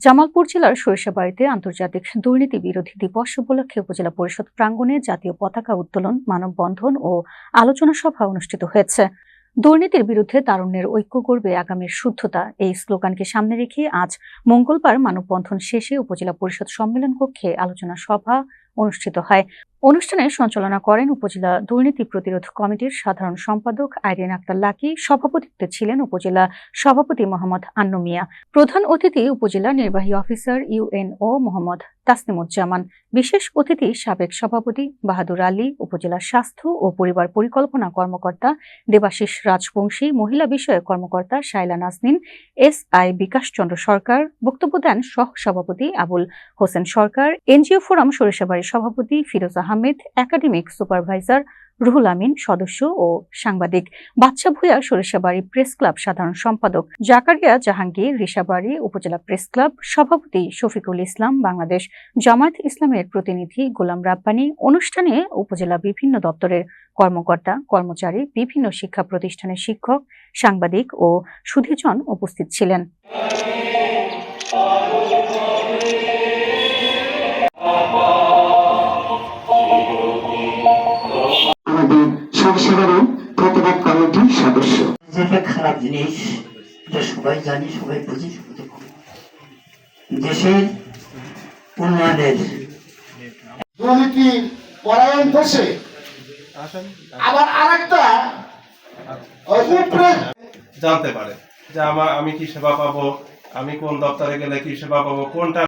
জামালপুর জেলার সরিষাবাড়িতে আন্তর্জাতিক দুর্নীতি বিরোধী দিবস উপলক্ষে উপজেলা পরিষদ প্রাঙ্গণে জাতীয় পতাকা উত্তোলন, মানববন্ধন ও আলোচনা সভা অনুষ্ঠিত হয়েছে। দুর্নীতির বিরুদ্ধে তারুণ্যের ঐক্য করবে আগামীর শুদ্ধতা এই স্লোগানকে সামনে রেখে আজ মঙ্গলবার মানববন্ধন শেষে উপজেলা পরিষদ সম্মেলন কক্ষে আলোচনা সভা অনুষ্ঠিত হয়। অনুষ্ঠানে সঞ্চালনা করেন উপজেলা দুর্নীতি প্রতিরোধ কমিটির সাধারণ সম্পাদক আইরিন আক্তার লাকি, সভাপতিত্বে ছিলেন উপজেলা সভাপতি মোহাম্মদ আন্নু মিয়া, প্রধান অতিথি উপজেলা নির্বাহী অফিসার ইউএনও মোহাম্মদ তাসনিমুজ্জামান বিশেষ অতিথি সাবেক সভাপতি বাহাদুর আলী, উপজেলা স্বাস্থ্য ও পরিবার পরিকল্পনা কর্মকর্তা দেবাশিস রাজবংশী, মহিলা বিষয়ক কর্মকর্তা শাইলা নাজনীন, এস আই বিকাশ চন্দ্র সরকার, বক্তব্য দেন সহ সভাপতি আবুল হোসেন সরকার, এনজিও ফোরাম সরিষাবাড়ি সভাপতি ফিরোজ আহমেদ, একাডেমিক সুপারভাইজার রুহুল আমিন, সদস্য ও সাংবাদিক। বাচ্চা ভূয়া সরিষাবাড়ি প্রেস ক্লাব সাধারণ সম্পাদক। জাকারিয়া জাহাঙ্গীর রিসাবাড়ি উপজেলা প্রেস ক্লাব সভাপতি শফিকুল ইসলাম, বাংলাদেশ জামায়াত ইসলামের প্রতিনিধি গোলাম রাব্বানী। অনুষ্ঠানে উপজেলা বিভিন্ন দপ্তরের কর্মকর্তা, কর্মচারী, বিভিন্ন শিক্ষা প্রতিষ্ঠানের শিক্ষক, সাংবাদিক ও সুধীজন উপস্থিত ছিলেন। কমিটির সদস্য। একটা খারাপ জিনিস এটা সবাই জানি সবাই বুঝি দেশের উন্নয়নের দুর্নীতি পরায়ণ আবার আরেকটা জানতে পারে যে আমার আমি কি সেবা পাবো? আমি কোন দপ্তরে গেলে কি সেবা পাবো? কোনটা